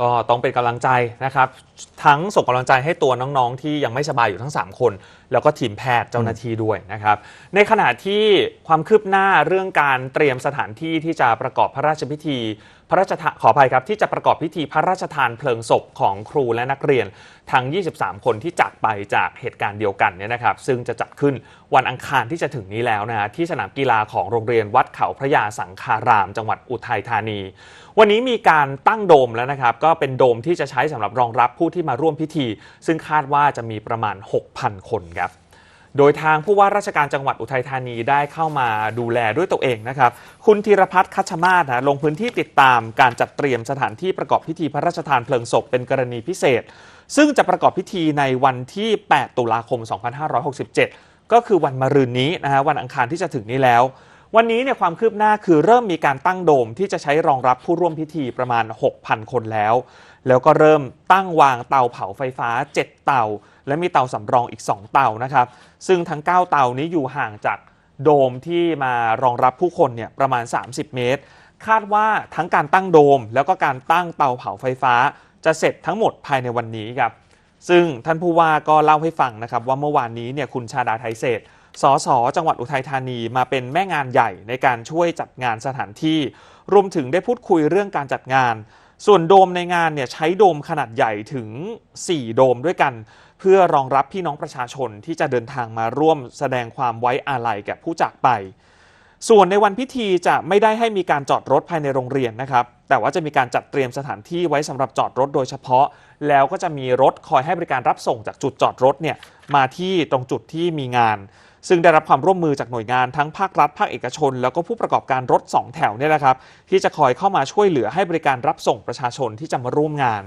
ก็ต้องเป็นกำลังใจนะครับ ทั้งส่งกำลังใจให้ตัวน้องๆ ที่ยังไม่สบายอยู่ทั้ง 3 คน แล้วก็ทีมแพทย์เจ้าหน้าที่ด้วยนะครับในขณะที่ความคืบหน้าเรื่องการเตรียมสถานที่ที่จะประกอบพระราชพิธี พระราชทานขออภัยครับที่จะประกอบพิธีพระราชทานเพลิงศพของครูและนักเรียนทั้ง 23 คนที่จากไปจากเหตุการณ์เดียวกันเนี่ยนะครับซึ่งจะจัดขึ้นวันอังคารที่จะถึงนี้แล้วนะฮะที่สนามกีฬาของโรงเรียนวัดเขาพระยาสังคาราม จังหวัดอุทัยธานี วันนี้มีการตั้งโดมแล้วนะครับก็เป็นโดมที่จะใช้สำหรับรองรับผู้ที่มาร่วมพิธี ซึ่งคาดว่าจะมีประมาณ 6,000 คนครับโดยทางผู้ว่าราชการจังหวัดอุทัยธานีได้เข้ามาดูแลด้วยตัวเองนะครับ คุณธีรพัฒน์คัชมาศนะลงพื้นที่ติดตามการจัดเตรียมสถานที่ประกอบพิธีพระราชทานเพลิงศพเป็นกรณีพิเศษ ซึ่งจะประกอบพิธีในวันที่ 8 ตุลาคม 2567 ก็คือวันมะรืนนี้นะฮะวันอังคารที่จะถึงนี้แล้ว วันนี้เนี่ยความคืบหน้าคือเริ่มมีการตั้งโดมที่จะใช้รองรับผู้ร่วมพิธีประมาณ 6,000 คนแล้ว แล้วก็เริ่มตั้งวางเตาเผาไฟฟ้า 7 เตา และมีเตาสำรองอีก 2 เตานะครับ ซึ่งทั้ง 9 เตานี้อยู่ห่างจากโดมที่มารองรับผู้คนเนี่ยประมาณ 30 เมตร คาดว่าทั้งการตั้งโดม แล้วก็การตั้งเตาเผาไฟฟ้า จะเสร็จทั้งหมดภายในวันนี้ครับ ซึ่งท่านผู้ว่าก็เล่าให้ฟังนะครับ ว่าเมื่อวานนี้เนี่ยคุณชาดาไทยเศรษฐ์สสจังหวัดอุทัยธานีมาเป็นแม่งานใหญ่ในการช่วยจัดงานสถานที่ รวมถึงได้พูดคุยเรื่องการจัดงาน ส่วนโดมในงานเนี่ยใช้โดมขนาดใหญ่ถึง 4 โดมด้วยกัน เพื่อรองรับพี่น้องประชาชนที่จะเดินทางมาร่วมแสดงความไว้อาลัยแก่ผู้จากไป ส่วนในวันพิธีจะไม่ได้ให้มีการจอดรถภายในโรงเรียนนะครับ แต่ว่าจะมีการจัดเตรียมสถานที่ไว้สำหรับจอดรถโดยเฉพาะ แล้วก็จะมีรถคอยให้บริการรับส่งจากจุดจอดรถเนี่ยมาที่ตรงจุดที่มีงาน ซึ่งได้รับความร่วมมือจากหน่วยงานทั้งภาครัฐ ภาคเอกชน แล้วก็ผู้ประกอบการรถ 2 แถวเนี่ยนะครับ ที่จะคอยเข้ามาช่วยเหลือให้บริการรับส่งประชาชนที่จะมาร่วมงาน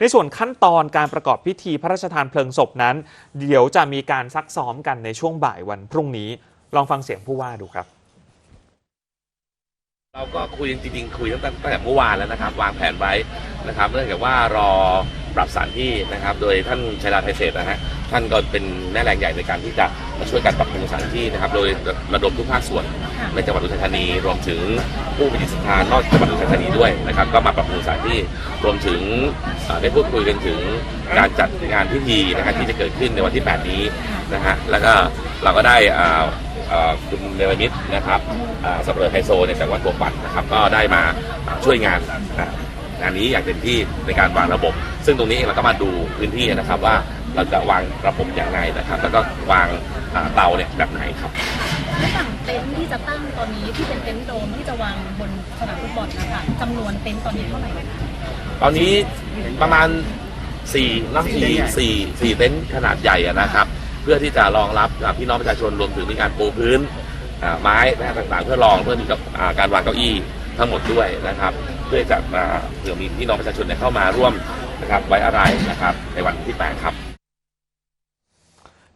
ในส่วนขั้นตอนการประกอบพิธีพระราชทานเพลิงศพนั้น เดี๋ยวจะมีการซักซ้อมกันในช่วงบ่ายวันพรุ่งนี้ ลองฟังเสียงผู้ว่าดูครับ เราก็คุยจริงๆคุยตั้งแต่ตั้งแต่เมื่อวานแล้วนะครับ วางแผนไว้นะครับเนื่องจากว่ารอปรับสถานที่นะครับ โดยท่านชัยดาไทยเศรษฐ์นะฮะท่านก็เป็นแม่แรงใหญ่ในการที่จะมาช่วยกันปรับปรุงสถานที่นะครับ โดยระดมทุกภาคส่วนในจังหวัดอุทัยธานีรวมถึงผู้มีจิตศรัทธานอกจังหวัดอุทัยธานีด้วยนะครับ ก็มาปรับปรุงสถานที่รวมถึงเอ่อได้พูดคุยกันถึงการจัดงานพิธีนะครับที่จะเกิดขึ้นในวันที่ 8 นี้นะฮะแล้วก็เราก็ได้อ่าเอ่อ คุณเนรมิตนะครับอ่าสับเปลือไฮโซในจังหวัดตัวปันนะครับ ก็ได้มาช่วยงานอ่างานนี้อย่างเต็มที่ในการวางระบบ ซึ่งตรงนี้เองเราก็มาดูพื้นที่นะครับว่าเราจะวางระบบอย่างไรนะครับ แล้วก็วางอ่าเตาเนี่ยแบบไหนครับระหว่างเต็นท์ที่จะตั้งตอนนี้ที่เป็นเต็นท์โดมที่จะวางบนสนามฟุตบอลนะคะจำนวนเต็นท์ตอนนี้เท่าไหร่คะตอนนี้ประมาณสี่นักสี่สี่สี่เต็นท์ขนาดใหญ่อะนะครับ เพื่อที่จะรองรับพี่น้องประชาชนรวมถึงมีการปูพื้นไม้นะต่างๆ เพื่อรองเพื่อมีกับอ่าการวางเก้าอี้ทั้งหมดด้วยนะครับ เพื่อจะอ่าเผื่อมีพี่น้องประชาชนเนี่ยเข้ามาร่วมนะครับไว้อะไรนะครับในวันที่8ครับ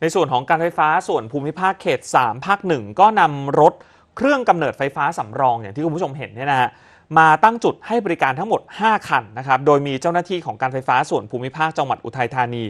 ในส่วนของการไฟฟ้าส่วนภูมิภาคเขต 3 ภาค 1 ก็นำรถเครื่องกำเนิดไฟฟ้าสำรองอย่างที่คุณผู้ชมเห็นเนี่ยนะฮะมาตั้งจุดให้บริการทั้งหมด 5 คันนะครับ โดยมีเจ้าหน้าที่ของการไฟฟ้าส่วนภูมิภาคจังหวัดอุทัยธานี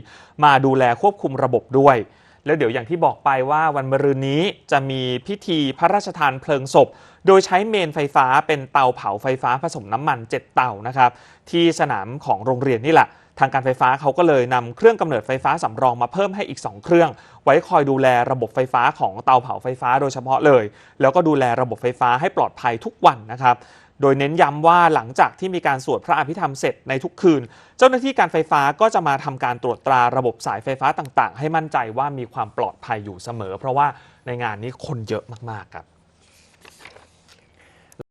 มาดูแลควบคุมระบบด้วย แล้วเดี๋ยวอย่างที่บอกไปว่าวันมะรืนนี้จะมีพิธีพระราชทานเพลิงศพ โดยใช้เมนไฟฟ้าเป็นเตาเผาไฟฟ้าผสมน้ำมัน 7 เตานะครับ ที่สนามของโรงเรียนนี่แหละทางการไฟฟ้าเขาก็เลยนำเครื่องกำเนิดไฟฟ้าสำรองมาเพิ่มให้อีก 2 เครื่อง ไว้คอยดูแลระบบไฟฟ้าของเตาเผาไฟฟ้าโดยเฉพาะเลย แล้วก็ดูแลระบบไฟฟ้าให้ปลอดภัยทุกวันนะครับ โดยเน้นย้ำว่าหลังจากที่มีการสวดพระอภิธรรมเสร็จในทุกคืน เจ้าหน้าที่การไฟฟ้าก็จะมาทำการตรวจตราระบบสายไฟฟ้าต่างๆ ให้มั่นใจว่ามีความปลอดภัยอยู่เสมอ เพราะว่าในงานนี้คนเยอะมากๆครับ